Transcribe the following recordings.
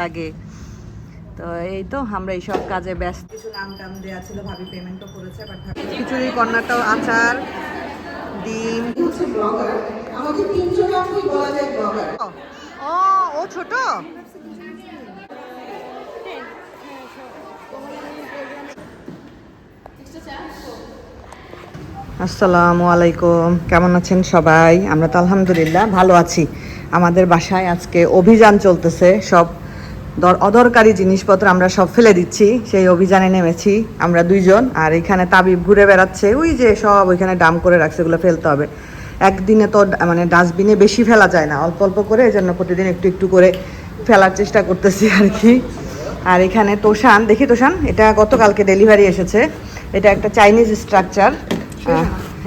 লাগে। তো এই তো আমরা এইসব কাজে ব্যস্ত। কিছু নাম টাম দেওয়া ছিল ভাবি পেমেন্টও করেছে বাট খিচুড়ি কর্নারটাও আচার ডিম। বলা যায় ব্লগার ও ও ছোট? আসসালামু আলাইকুম কেমন আছেন সবাই? আমরা তো আলহামদুলিল্লাহ ভালো আছি। আমাদের বাসায় আজকে অভিযান চলতেছে সব অদরকারি জিনিসপত্র আমরা সব ফেলে দিচ্ছি। সেই অভিযানে নেমেছি আমরা দুইজন আর এখানে তাবিব ঘুরে বেড়াচ্ছে। ওই যে সব ওইখানে ডাম করে রাখছে এগুলো ফেলতে হবে। একদিনে তো মানে ডাস্টবিনে বেশি ফেলা যায় না। অল্প অল্প করে এই জন্য প্রতিদিন একটু একটু করে ফেলার চেষ্টা করতেছি আর কি। আর এখানে তোষান দেখি তোষান এটা গতকালকে ডেলিভারি এসেছে। এটা একটা চাইনিজ স্ট্রাকচার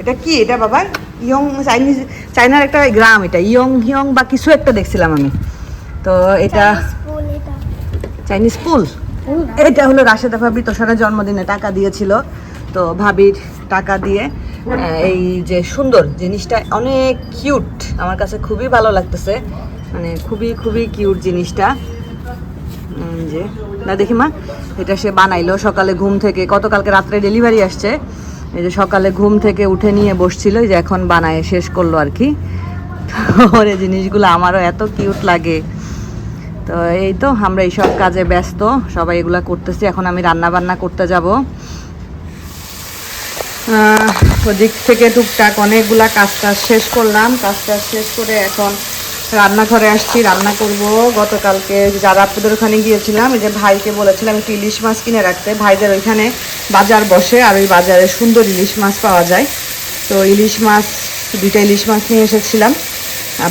এটা কি? এটা বাবা? ইয়ং চাইনিজ চাইনার একটা গ্রাম এটা। ইয়ং হিয়ং বা কিছু একটা দেখছিলাম আমি। তো এটা চাইনিজ পুল এটা হলো রাশেদা ভাবি তোষারের জন্মদিনে টাকা দিয়েছিল। তো ভাবির টাকা দিয়ে এই যে সুন্দর জিনিসটা অনেক কিউট আমার কাছে খুবই ভালো লাগতেছে। মানে খুবই খুবই কিউট জিনিসটা। যে, না দেখি মা, এটা সে বানাইলো সকালে ঘুম থেকে। গতকালকে রাত্রে ডেলিভারি আসছে। এই যে সকালে ঘুম থেকে উঠে নিয়ে বসছিল যে এখন বানায়, শেষ করল আর কি। ওর জিনিসগুলো আমারও এত কিউট লাগে। তো এই তো আমরা এইসব কাজে ব্যস্ত, সবাই এগুলা করতেছি। এখন আমি রান্না বান্না করতে যাব। ওদিক থেকে টুকটাক অনেকগুলা কাজ টাজ শেষ করলাম। কাজ টাজ শেষ করে এখন রান্নাঘরে আসছি, রান্না করব। গতকালকে যারা আপনাদের ওখানে গিয়েছিলাম, এই যে ভাইকে বলেছিলাম একটু ইলিশ মাছ কিনে রাখতে। ভাইদের ওইখানে বাজার বসে, আর ওই বাজারে সুন্দর ইলিশ মাছ পাওয়া যায়। তো ইলিশ মাছ, দুইটা ইলিশ মাছ নিয়ে এসেছিলাম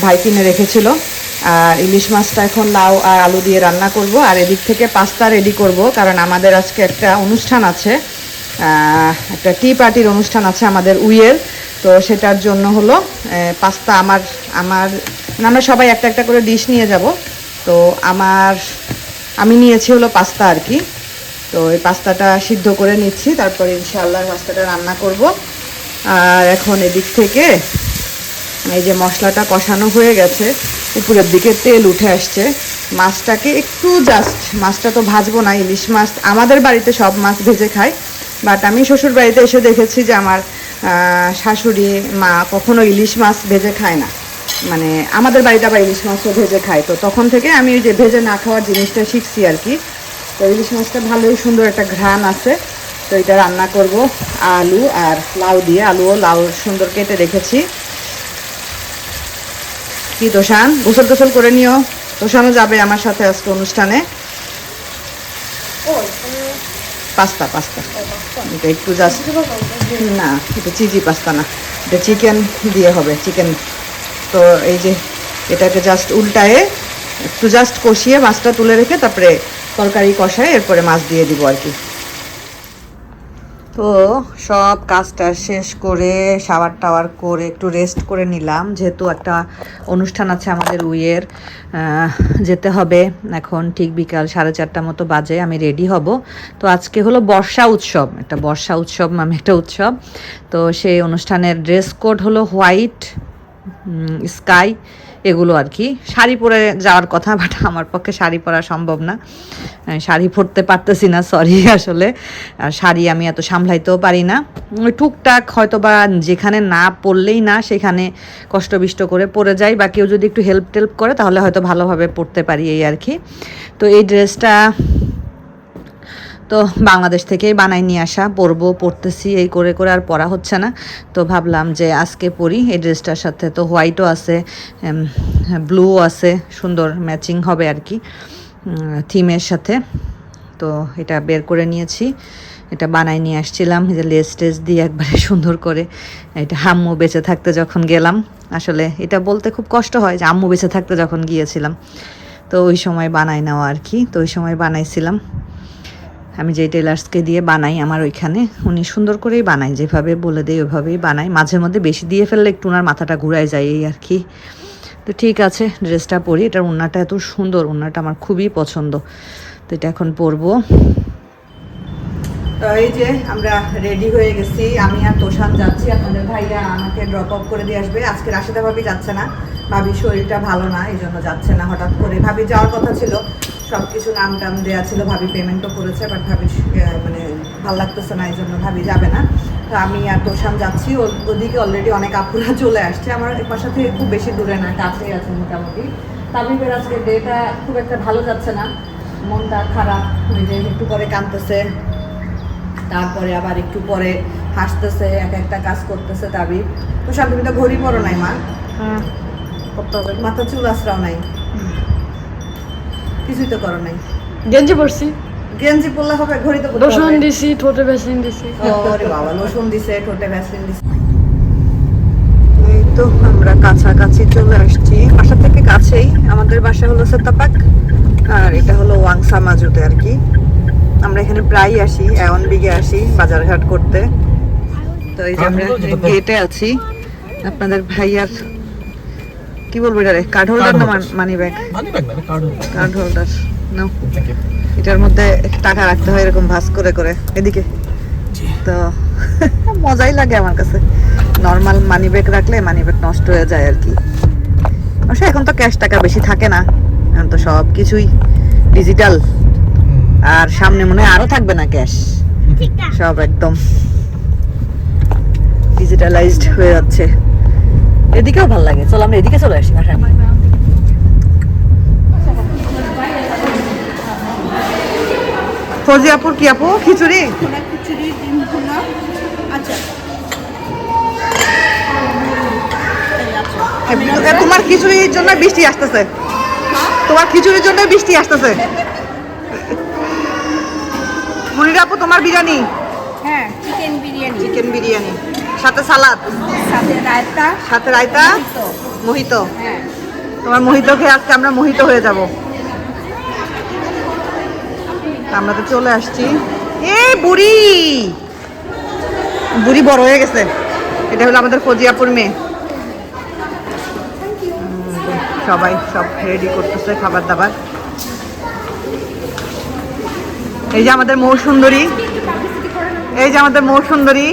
ভাই কিনে রেখেছিল। আর ইলিশ মাছটা এখন লাউ আর আলু দিয়ে রান্না করব, আর এদিক থেকে পাস্তা রেডি করব, কারণ আমাদের আজকে একটা অনুষ্ঠান আছে। একটা টি পার্টির অনুষ্ঠান আছে আমাদের উইয়ের, তো সেটার জন্য হলো পাস্তা আমার আমার মানে আমরা সবাই একটা একটা করে ডিশ নিয়ে যাব। তো আমার, আমি নিয়েছি হলো পাস্তা আর কি। তো এই পাস্তাটা সিদ্ধ করে নিচ্ছি, তারপরে ইনশাআল্লাহ পাস্তাটা রান্না করব। আর এখন এদিক থেকে এই যে মশলাটা কষানো হয়ে গেছে উপরের দিকে তেল উঠে আসছে। মাছটাকে একটু জাস্ট মাছটা তো ভাজবো না, ইলিশ মাছ। আমাদের বাড়িতে সব মাছ ভেজে খায় বাট আমি শ্বশুর বাড়িতে এসে দেখেছি যে আমার শাশুড়ি, মা কখনো ইলিশ মাছ ভেজে খায় না। মানে আমাদের বাড়িতে আবার ইলিশ মাছও ভেজে খায়। তো তখন থেকে আমি ওই যে ভেজে না খাওয়ার জিনিসটা শিখছি আর কি। তো ইলিশ মাছটা ভালোই সুন্দর একটা ঘ্রাণ আছে। তো এটা রান্না করব আলু আর লাউ দিয়ে। আলুও লাউ সুন্দর কেটে রেখেছি। কি তোষান। গোসল টোসল করে নিও। তোষানও যাবে আমার সাথে আজকে অনুষ্ঠানে। Pasta pasta. এটা একটু জাস্ট না এটা চিজি পাস্তা না। এটা চিকেন দিয়ে হবে চিকেন তো এই যে এটাকে জাস্ট উল্টায়ে একটু জাস্ট কষিয়ে মাছটা তুলে রেখে তারপরে তরকারি কষায় এরপরে মাছ দিয়ে দিব আর কি। তো সব কাজটা শেষ করে শাওয়ার টাওয়ার করে একটু রেস্ট করে নিলাম। যেহেতু একটা অনুষ্ঠান আছে আমাদের উইয়ের যেতে হবে এখন ঠিক বিকাল সাড়ে চারটা মতো বাজে, আমি রেডি হব। তো আজকে হলো বর্ষা উৎসব, একটা বর্ষা উৎসব নামে একটা উৎসব। তো সেই অনুষ্ঠানের ড্রেস কোড হলো হোয়াইট স্কাই এগুলো আর কি। শাড়ি পরে যাওয়ার কথা বাট আমার পক্ষে শাড়ি পরা সম্ভব না। শাড়ি পরতে পারতেছি না সরি আসলে। শাড়ি আমি এত সামলাইতেও পারি না। টুকটাক হয়তো বা যেখানে না পরলেই না, সেখানে কষ্টবিষ্ট করে পরে যাই। বা কেউ যদি একটু হেল্প টেল্প করে, তাহলে হয়তো ভালোভাবে পরতে পারি এই আর কি। তো এই ড্রেসটা তো বাংলাদেশ থেকেই বানাই নিয়ে আসা, পরবো, পরতেছি, এই করে করে আর পরা হচ্ছে না। তো ভাবলাম যে আজকে পরি এই ড্রেসটার সাথে তো হোয়াইটও আছে ব্লু আছে, সুন্দর ম্যাচিং হবে আর কি থিমের সাথে। তো এটা বের করে নিয়েছি, এটা বানাই নিয়ে আসছিলাম যে লেস টেস দিয়ে একবারে সুন্দর করে এটা আম্মু বেঁচে থাকতে যখন গেলাম, আসলে এটা বলতে খুব কষ্ট হয় যে আম্মু বেঁচে থাকতে যখন গিয়েছিলাম। তো ওই সময় বানাই নেওয়া আর কি, তো ওই সময় বানাইছিলাম। আমি যে টেলার্সকে দিয়ে বানাই আমার ওইখানে, উনি সুন্দর করেই বানায়, যেভাবে বলে দেয় ওইভাবেই বানায়। মাঝে মধ্যে বেশি দিয়ে ফেললে একটু ওনার মাথাটা ঘুরায় যায় এই আর কি। তো ঠিক আছে ড্রেসটা পরি, এটার ওড়নাটা এত সুন্দর ওড়নাটা আমার খুবই পছন্দ। তো এটা এখন পরবো। তো এই যে আমরা রেডি হয়ে গেছি। আমি আর তোষান যাচ্ছি। আপনাদের ভাইয়া আমাকে ড্রপ অফ করে দিয়ে আসবে। আজকে রাশেদা ভাবি যাচ্ছে না। ভাবির শরীরটা ভালো না, এই জন্য যাচ্ছে না। হঠাৎ করে ভাবি যাওয়ার কথা ছিল। সব কিছু নাম টাম দেওয়া ছিল। ভাবি পেমেন্টও করেছে বাট ভাবি মানে ভালো লাগতেছে না, এই জন্য ভাবি যাবে না। তো আমি আর তোষাম যাচ্ছি। ওদিকে অলরেডি অনেক আপুরা চলে আসছে। আমার বাসা থেকে খুব বেশি দূরে না, কাছেই আছে মোটামুটি। তাবিবের আজকে ডেটা খুব একটা ভালো যাচ্ছে না। মনটা খারাপ যে একটু পরে কাঁদতেছে। তারপরে আবার একটু পরে হাসতেছে এক একটা কাজ করতেছে তাবিব তো সব তুমি তো ঘড়ি পড়ো নাই মা। হ্যাঁ। মাথা চুল আসরাও নাই। কিছুই তো করো নাই। গেঞ্জি পরছি। গেঞ্জি পরলে হবে ঘড়ি তো হবে। দিছি ঠোঁটে বেসিন দিছি। ওরে বাবা লোশন দিছে ঠোঁটে ভ্যাসলিন দিছে। এই তো আমরা কাছাকাছি চলে আসছি। বাসা থেকে কাছেই আমাদের বাসা হলো সেতাপাক আর এটা হলো ওয়াংসা মাজুতে আর কি। আমরা এখানে প্রায় আসি এমন বিগে আসি বাজারঘাট করতে। তো এই যে আমরা গেটে আছি আপনাদের ভাইয়ার কি বলব এটা রে কার্ড হোল্ডার না মানি ব্যাগ না কার্ড কার্ড হোল্ডার ইউ এটার মধ্যে টাকা রাখতে হয় এরকম ভাস করে করে এদিকে। তো মজাই লাগে আমার কাছে। নর্মাল মানি ব্যাগ রাখলে মানি ব্যাগ নষ্ট হয়ে যায় আর কি। অবশ্য এখন তো ক্যাশ টাকা বেশি থাকে না। এখন তো সব কিছুই ডিজিটাল আর সামনে মনে হয় আরও থাকবে না ক্যাশ সব একদম ডিজিটালাইজড হয়ে যাচ্ছে। এদিকেও ভালো লাগে। চলো আমরা এদিকে চলে আসি ভাষা ফজি আপুর কি আপু? খিচুড়ি? আচ্ছা। তোমার খিচুড়ির জন্য বৃষ্টি আসতেছে। তোমার খিচুড়ির জন্য বৃষ্টি আসতেছে। মনির আপু তোমার বিরিয়ানি? হ্যাঁ চিকেন বিরিয়ানি। চিকেন বিরিয়ানি। সাথে সালাদ? সাথে রায়তা। সাথে রায়তা? মোহিত। হ্যাঁ। তোমার মোহিত খেয়ে আজকে আমরা মোহিত হয়ে যাব। আমরা তো চলে আসছি। এ বুড়ি! বুড়ি বড় হয়ে গেছে। এটা হলো আমাদের ফজিয়াপুর মেয়ে। সবাই সব রেডি করতেছে খাবার দাবার। এই যে আমাদের মৌসুন্দরী। এই যে আমাদের মৌসুন্দরী।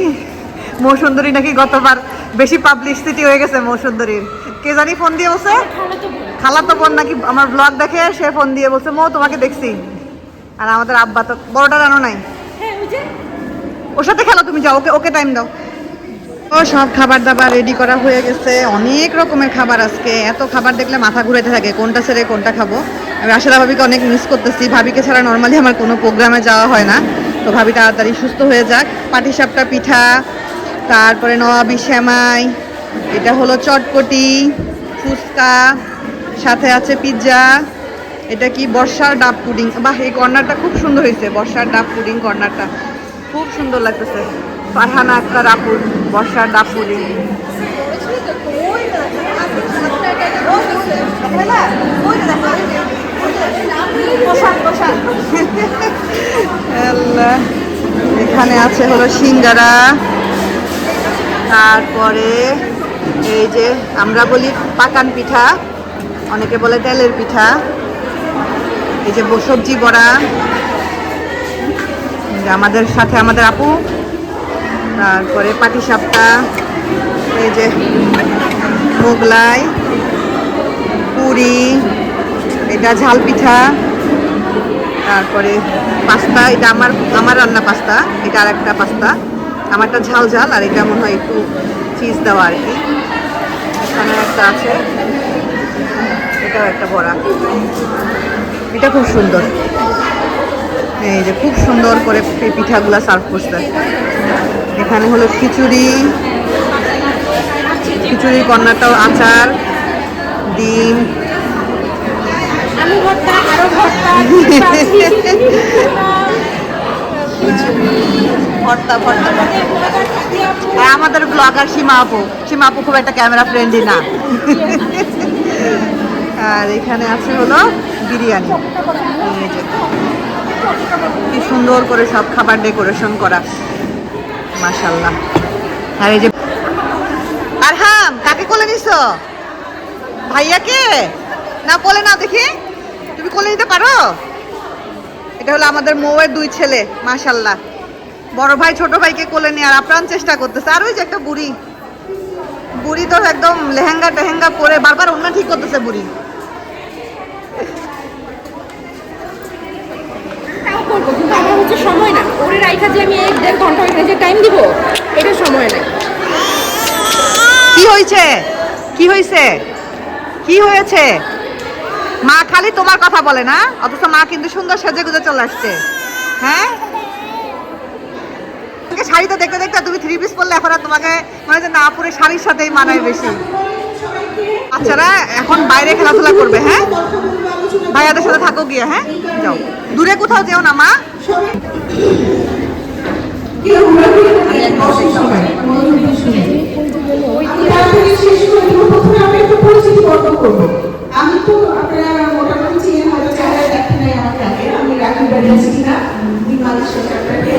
মৌসুন্দরী নাকি গতবার বেশি পাবলিসিটি হয়ে গেছে মৌ সুন্দরীর কে জানি ফোন দিয়ে বলছে? খালা তো বোন নাকি আমার ব্লগ দেখে সে ফোন দিয়ে বলছে, মৌ, তোমাকে দেখছি। আর আমাদের আব্বা তো বড়টা জানো নাই? ওর সাথে খেলো তুমি, যাও, ওকে ওকে টাইম দাও। ও সব খাবার দাবার রেডি করা হয়ে গেছে। অনেক রকমের খাবার আজকে। এত খাবার দেখলে মাথা ঘুরাইতে থাকে, কোনটা ছেড়ে কোনটা খাব। আমি আসলে ভাবিকে অনেক মিস করতেছি। ভাবিকে ছাড়া নর্মালি আমার কোনো প্রোগ্রামে যাওয়া হয় না। তো ভাবি তাড়াতাড়ি সুস্থ হয়ে যাক। পাটিসাপটা পিঠা, তারপরে নবাবি শ্যামাই এটা হলো চটপটি, ফুচকা, সাথে আছে পিৎজা। এটা কি বর্ষার ডাব পুডিং? বাহ, এই কর্নারটা খুব সুন্দর হয়েছে, বর্ষার ডাব পুডিং কর্নারটা। খুব সুন্দর লাগতেছে। ফারহানা আক্তার আপুর বর্ষার ডাব পুডিং। এখানে আছে হলো সিঙ্গারা। তারপরে এই যে আমরা বলি পাকান পিঠা, অনেকে বলে তেলের পিঠা। এই যে সবজি বড়া। আমাদের সাথে আমাদের আপু। তারপরে পাটিসাপটা। এই যে মোগলাই। পুরি। এটা ঝাল পিঠা, তারপরে পাস্তা, এটা আমার আমার রান্না পাস্তা, এটা আর একটা পাস্তা। আমারটা ঝাল ঝাল, আর এটা মনে হয় একটু চিজ দেওয়া আর কি। এখানে একটা আছে, এটাও একটা বড়া। এটা খুব সুন্দর। এই যে খুব সুন্দর করে পিঠাগুলা সার্ভ করছে। এখানে হলো খিচুড়ি খিচুড়ি কর্নারটাও আচার, ডিম ভর্তা, আরও ভর্তা ভর্তা ভর্তা আর আমাদের ব্লগার সীমা আপু। সীমা আপু খুব একটা ক্যামেরা ফ্রেন্ডলি না। আর এখানে আছে হলো বিরিয়ানি। কি সুন্দর করে সব খাবার ডেকোরেশন করা। মাশাল্লাহ আর এই যে, আরহাম, কাকে কোলে নিছো? ভাইয়াকে? না, কোলে না দেখি। তুমি কোলে নিতে পারো? এটা হলো আমাদের মৌয়ের দুই ছেলে মাশাল্লাহ বড় ভাই ছোট ভাইকে কোলে নিয়ে আর আপ্রাণ চেষ্টা করতেছে। আর ওই যে একটা বুড়ি। বুড়ি তো একদম লেহেঙ্গা টেহেঙ্গা পরে বারবার অন্য ঠিক করতেছে বুড়ি। করব কিন্তু আমার হচ্ছে সময় না ওরে রাইখা যে আমি এক দেড় ঘণ্টা ওই যে টাইম দিব এটা সময় নাই। কি হয়েছে? কি হয়েছে? কি হয়েছে? মা খালি তোমার কথা বলে না, অথচ মা কিন্তু সুন্দর সেজে গুজে চলে আসছে। হ্যাঁ? শাড়িতে দেখতে দেখতে তুমি থ্রি পিস পরলে এখন আর তোমাকে মনে হচ্ছে না পুরো শাড়ির সাথেই মানায় বেশি। বাচ্চারা এখন বাইরে খেলাধুলা করবে হ্যাঁ? ভাইয়াদের সাথে থাকো গিয়ে হ্যাঁ? যাও। দূরে কোথাও যেও না, মা। আমি তো আপনারা মোটামুটি চিনে হয়তো চেহারা দেখেন নাই আমাকে আগে আমি রাখি বেরিয়েছি কিনা বিমানের শেষাটাকে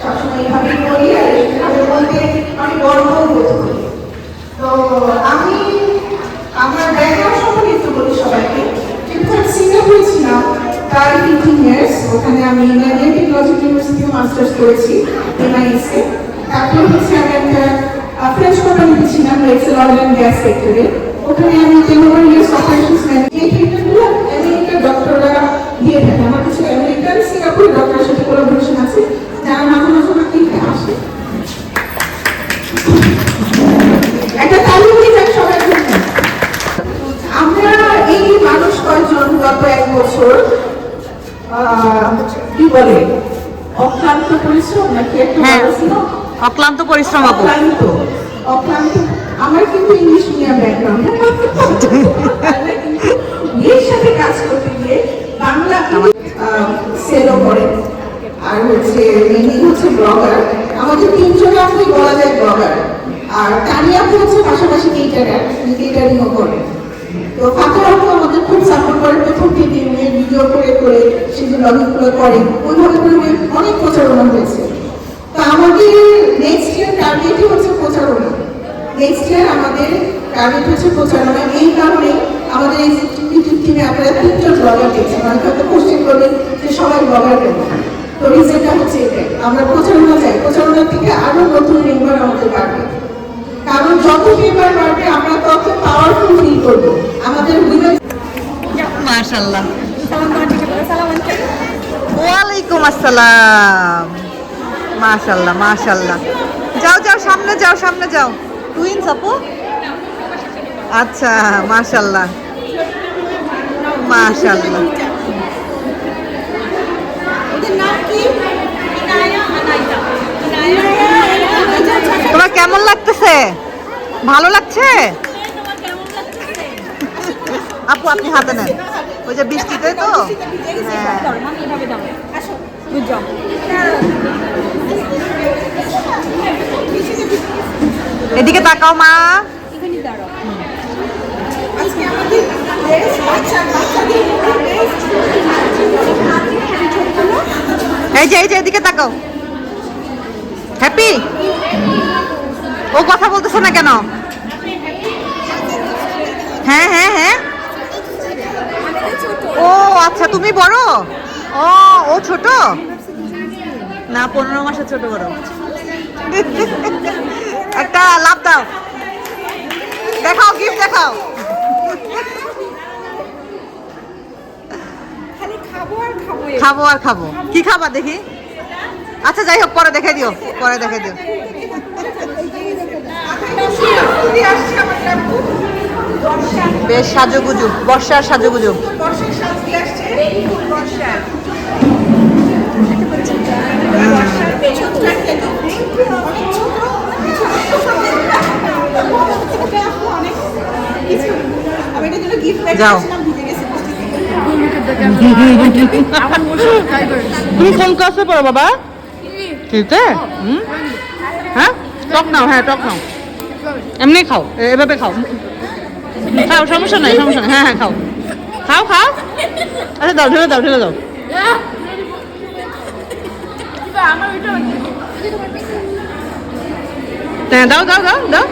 সবসময় এইভাবেই বলি আর বলতে আমি গর্ব বোধ করি। তো আমি আমার ব্যাকগ্রাউন্ড সম্পর্কে একটু বলি সবাইকে। কিন্তু আমি সিঙ্গাপুরে ছিলাম প্রায় ফিফটিন ইয়ার্স ওখানে আমি ইন্ডিয়ান টেকনোলজি ইউনিভার্সিটিতে মাস্টার্স করেছি এমআইএসে তারপর হচ্ছে আমি একটা ফ্রেঞ্চ কোম্পানিতে ছিলাম এক্সেল অয়েল অ্যান্ড গ্যাস সেক্টরে ওখানে আমি টেনোভার ইয়ার্স অপারেশনস এই ট্রিটমেন্টগুলো আমেরিকার ডক্টররা দিয়ে থাকে। আমার কিছু আমেরিকান সিঙ্গাপুরের ডক্টরের সাথে কোলাবোরেশন আছে। যারা মাঝে মাঝে আমার ক্লিনিকে আসে। একটা তালি যাক সবার জন্য আমরা এই মানুষ কয়জন গত এক বছর কি বলে অক্লান্ত পরিশ্রম নাকি একটা হ্যাঁ। অক্লান্ত পরিশ্রম অক্লান্ত। অক্লান্ত। আমার কিন্তু ইংলিশ মিডিয়াম ব্যাকগ্রাউন্ড সাথে কাজ করতে গিয়ে বাংলা সেলও করে। আর হচ্ছে ইনি হচ্ছে ব্লগার আমাদের তিনজন আপনি বলা যায় ব্লগার আর তানিয়া হচ্ছে পাশাপাশি কেটারার কেটারিংও করে। তো ফাঁকা আপু আমাদের খুব সাপোর্ট করে। প্রথম থেকে মেয়ের ভিডিও করে করে সে যে ব্লগিংগুলো করে। ওইভাবে করে অনেক প্রচারণা হয়েছে। তো আমাদের টার্গেট হচ্ছে প্রচারণা এই কারণে আমাদের এই ইউটিউব টিমে আপনারা তিনজন ব্লগার দেখছেন। অনেকে হয়তো কোশ্চেন করবেন যে সবাই ব্লগার কেন তো রিজনটা হচ্ছে এটাই। আমরা প্রচারণা চাই। প্রচারণা থেকে আরও নতুন মেম্বার আমাদের বাড়বে। কারণ যত মেম্বার বাড়বে আমরা তত পাওয়ারফুল ফিল করব। আমাদের উইমেন মাশাল্লাহ ওয়ালাইকুম আসসালাম। মাশাল্লাহ মাশাল্লাহ যাও যাও সামনে যাও সামনে যাও। টুইন্স আপু। আচ্ছা মাশাল্লাহ মাশাল্লাহ তোমার কেমন লাগতেছে? ভালো লাগছে? আপু আপনি হাতে নেন। ওই যে বৃষ্টিতে তো? হ্যাঁ। এদিকে তাকাও মা। এই যে এই যে, এদিকে তাকাও। হ্যাপি ও কথা বলতেছে না কেন? হ্যাঁ হ্যাঁ হ্যাঁ। ও আচ্ছা তুমি বড়? ও ও ছোট? না, পনেরো মাসের ছোট বড়। একটা লাভ দাও। দেখাও গিফট দেখাও খালি খাব আর খাব কি খাবা দেখি? আচ্ছা যাই হোক পরে দেখে দিও পরে দেখে দিও। বেশ সাজুগুজু বর্ষার সাজুগুজু। যাও। তুমি কোন ক্লাসে পড়ো, বাবা। হুম? হ্যাঁ? টক নাও হ্যাঁ টক নাও। এমনি খাও এভাবে খাও। খাও, সমস্যা নাই সমস্যা নাই। হ্যাঁ হ্যাঁ খাও। খাও খাও। আচ্ছা দাও, ঢেলে দাও ঢেলে দাও। হ্যাঁ দাও দাও দাও দাও।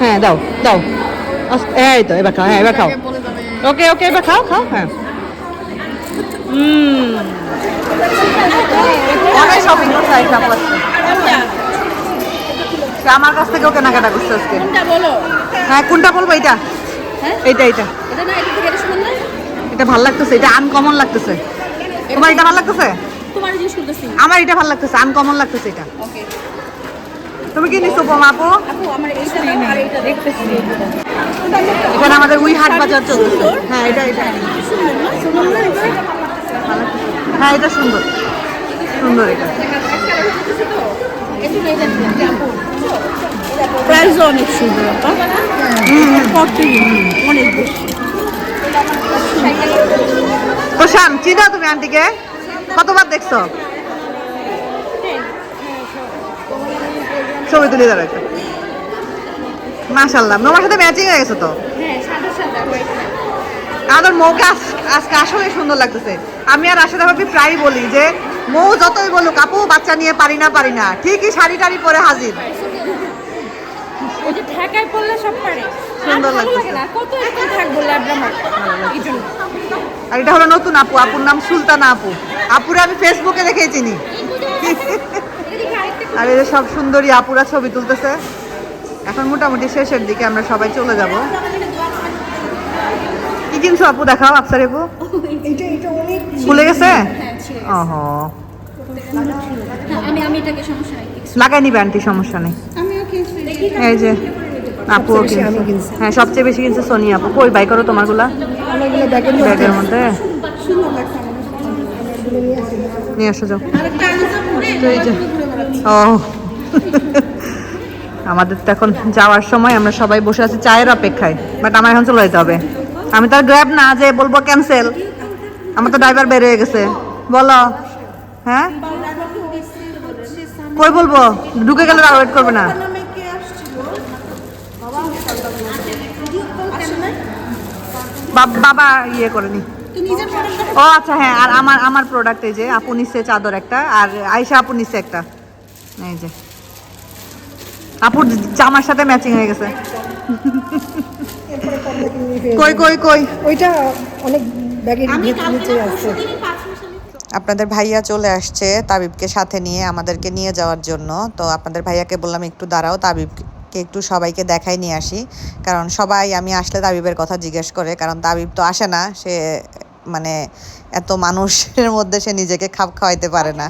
হ্যাঁ দাও দাও। এই তো, এবার খাও হ্যাঁ এবার খাও। ওকে ওকে এবার খাও খাও হ্যাঁ হুম অনেক শপিং করতে হয় সব সে আমার কাছ থেকেও কেনাকাটা করছে আজকে। হ্যাঁ কোনটা বলব? এটা হ্যাঁ? এইটা এইটা। এটা ভালো লাগতেছে এটা আনকমন লাগতেছে। তোমার এটা ভালো লাগতেছে? আমার এটা ভালো লাগতেছে আনকমন লাগতেছে এটা। ওকে তুমি কি নিছো বোমা আপু? এখানে আমাদের উই হাট বাজার চলতেছে হ্যাঁ এটা এটা। হ্যাঁ এটা সুন্দর। সুন্দর এটা। প্রাইস অনেক সুন্দর কত অনেক বেশি। প্রশান চিনো তুমি আন্টিকে? কতবার দেখছ? ছবি তুলে দাঁড়ো একটা মাশাল্লাহ তোমার সাথে ম্যাচিং হয়ে গেছে তো? হ্যাঁ হোয়াইট আমাদের মৌকে আজ- আজকে আসলে সুন্দর লাগতেছে। আমি আর রাশেদা ভাবি প্রায় বলি যে মৌ যতই বলুক আপু বাচ্চা নিয়ে পারি না পারি না। ঠিকই শাড়ি টাড়ি পরে হাজির। ওই ঢাকায় পড়লে সব পারে। সুন্দর আর লাগতেছে। কত এখন থাকব ল্যাবরা মার এই জন্য। আর এটা হলো নতুন আপু। আপুর নাম সুলতানা আপু। আপুরে আমি ফেসবুকে দেখেই চিনি। আর এই যে সব সুন্দরী আপুরা ছবি তুলতেছে এখন মোটামুটি শেষের দিকে আমরা সবাই চলে যাব। কি কিনছো আপু? দেখাও আফসার আপু। ভুলে গেছে? ওহো। লাগাই নিবে আন্টি সমস্যা নেই। এই যে আপু হ্যাঁ সবচেয়ে বেশি কিনছে সোনি আপু। কই বাই করো তোমারগুলা। ব্যাগের মধ্যে। নিয়ে আসো যাও। তো এই যে ও। আমাদের তো এখন যাওয়ার সময় আমরা সবাই বসে আছি চায়ের অপেক্ষায় বাট আমার এখন চলে যেতে হবে। আমি তো আর গ্র্যাব না যে বলব ক্যান্সেল আমার তো ড্রাইভার বের হয়ে গেছে। বলো। হ্যাঁ? কই বলব? ঢুকে গেলে আর ওয়েট করবে না। বাব- বাবা ইয়ে করেনি ও আচ্ছা হ্যাঁ আর আমার আমার প্রোডাক্ট এই যে আপু নিচ্ছে চাদর একটা আর আয়সা আপু নিচ্ছে একটা। এই যে। আপুর জামার সাথে ম্যাচিং হয়ে গেছে। কই কই কই? ওইটা অনেক ব্যাগের নিচে আছে আপনাদের ভাইয়া চলে আসছে তাবিবকে সাথে নিয়ে আমাদেরকে নিয়ে যাওয়ার জন্য। তো আপনাদের ভাইয়াকে বললাম একটু দাঁড়াও তাবিবকে একটু সবাইকে দেখাই নিয়ে আসি। কারণ সবাই আমি আসলে তাবিবের কথা জিজ্ঞেস করে কারণ তাবিব তো আসে না সে মানে এত মানুষের মধ্যে সে নিজেকে খাপ খাওয়াইতে পারে না।